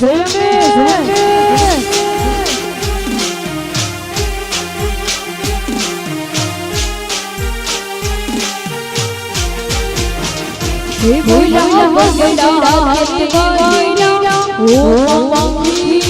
હે ભોલા ભોલા કેતવાઈના ઓ મંગીરા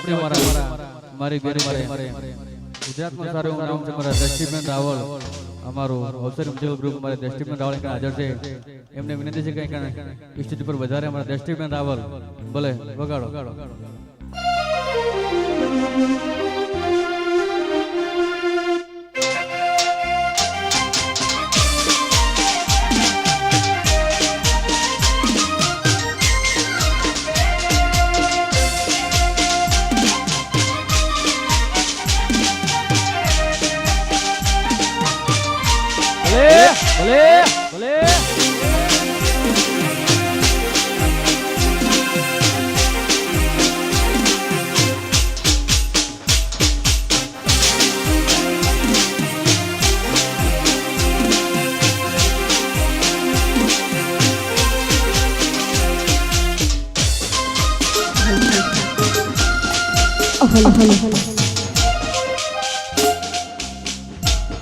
વચ્ચે મારા મારી બેન મારે ગુજરાતમાં સારું એવું નામ છે મારા દ્રષ્ટિબેન રાવલ. અમારું અવસર ઉદ્યોગ ગ્રુપ મારે દ્રષ્ટિબેન અહીંયા હાજર છે. એમને વિનંતી છે કે સ્ટેજ પર વધારે અમારા દ્રષ્ટિબેન રાવલ. ભલે, વગાડો.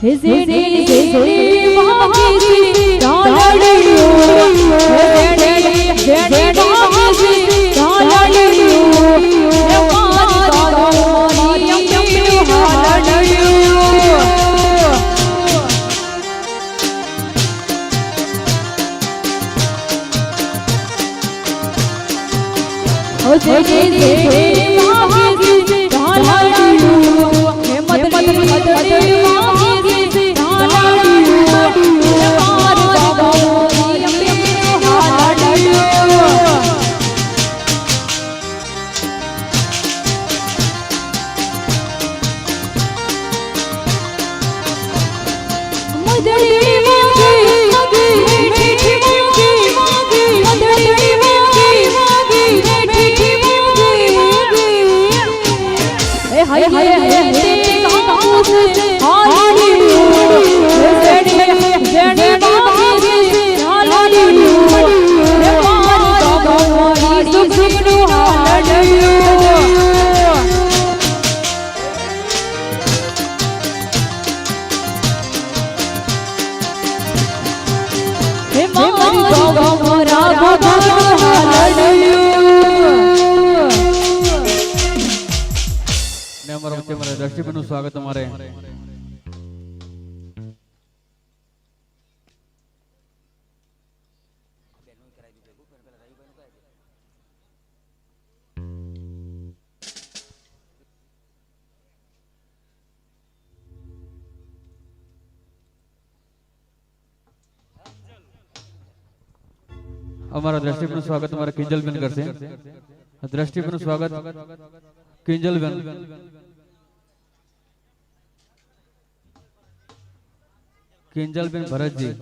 હે ઝેડી ઝેડી વાગી તાળડીઓ હે જેણી વાગી અમારા વચ્ચે અમારા દ્રષ્ટિબેનનું સ્વાગત અમારે. અમારા દ્રષ્ટિબેનનું સ્વાગત અમારે કિંજલબેન કરશે. દ્રષ્ટિબેનનું સ્વાગત કિંજલબેન. કિંજલબેન ભરતજી.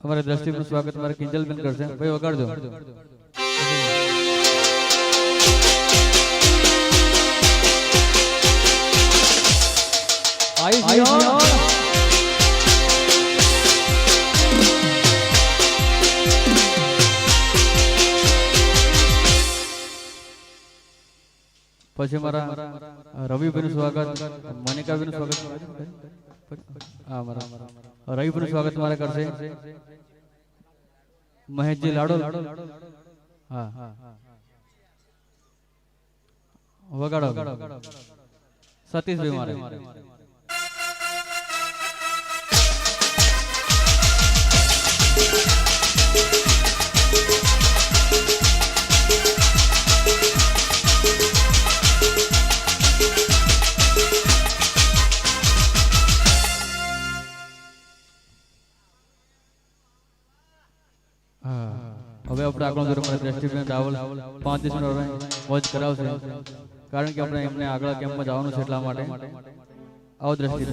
અમારે દ્રષ્ટિબેન સ્વાગત અમારે કિંજલબેન કરશે. ભાઈ વગાડજો. આઈ જીઓ. પછી મારા રવિભાઈનું સ્વાગત મનિકાભાઈનું સ્વાગત. હા મારા રવિભાઈનું સ્વાગત મારે કરશે. મહેશજી લાડો. હા. વગાડો. સતીશભાઈ મારે. પાંચ દિવસનો મોજ કરાવશે. કારણ કે આપણે એમને આગળ કેમ્પમાં જવાનું છે એટલા માટે. આવો દ્રષ્ટિ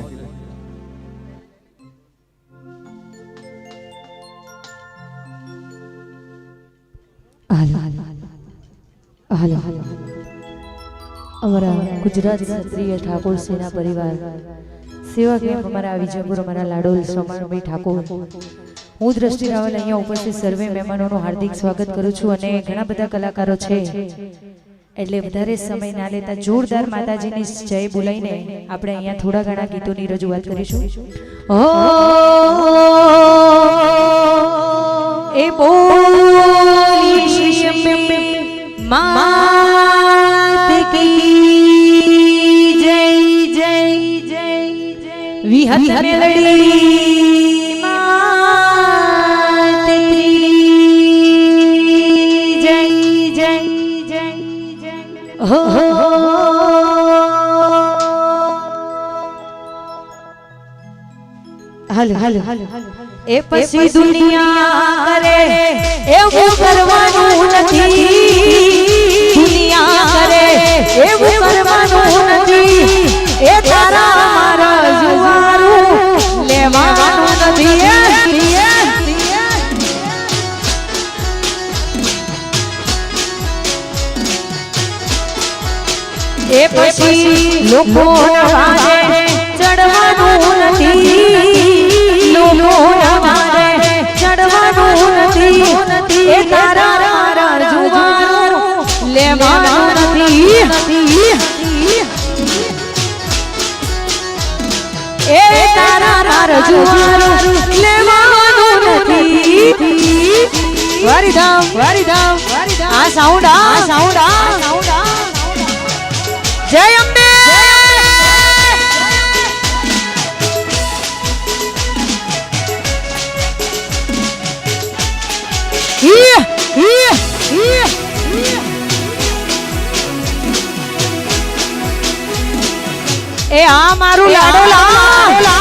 હાલો. હાલો. અમારા ગુજરાત ક્ષત્રિય ઠાકોર સેના પરિવાર સેવા કેમ્પ અમારા વિજયપુર અમારા લાડોલ સોમાણભાઈ ઠાકોર. હું દ્રષ્ટિ રાવલ અહીંયા ઉપસ્થિત સર્વે મહેમાનોનું હાર્દિક સ્વાગત કરું છું અને ઘણા બધા કલાકારો છે. એટલે વધારે સમય ના લેતા જોરદાર માતાજીની જય બોલાઈને આપણે અહીંયા થોડા ઘણા ગીતોની રજૂઆત કરીશું. એ બોલી માત કી જય જય જય વિહત હાલ હાલ. હાલ એ પછી દુનિયા રે, એવું કરવાનું નથી. દુનિયા રે, એવું કરવાનું નથી. એ પછી લોકોના ચડવાનું નથી. લોકોના ચડવાનું નથી. એ તારા આ સાઉન્ડ આ સાઉન્ડ આ. જય અંબે! એ આ મારું લાડો લા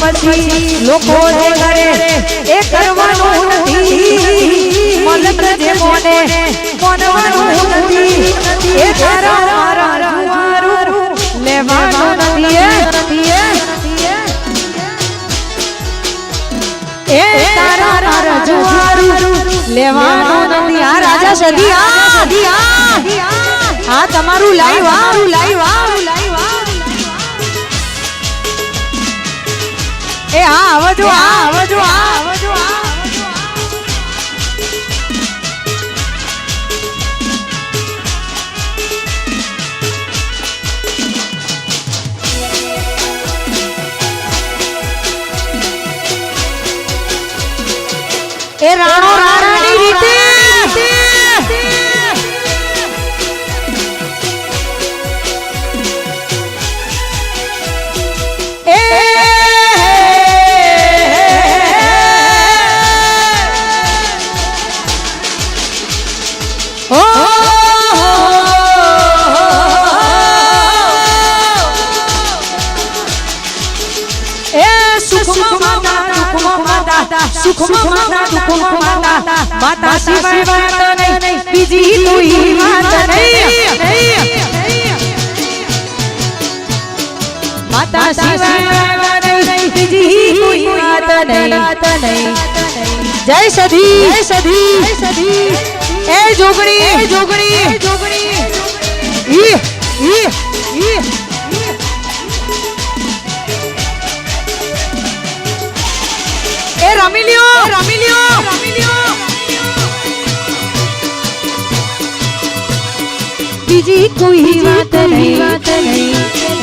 પછી લોકો કરે, એ કરવાનું નથી. મલક જે મોને મોનવાનું નથી. એ તારા મારા જુવારું લેવાનું નથી, એ તારા મારા જુવારું લેવાનું નથી. આ રાજા સદી આ સદી આ આ તમારું લાઈવ આ લાઈવ આ લાઈવ એ હા આવજો આ આવજો આ આવજો આ એ રાણો રાણાની વાત નહીં જય સધી જય સધી જય સધી એ જોગણી એ જોગણી એ જોગણી ઈ ઈ ઈ એ રમી લ્યો રમી બીજી કોઈ વાત નહીં વાત નહીં.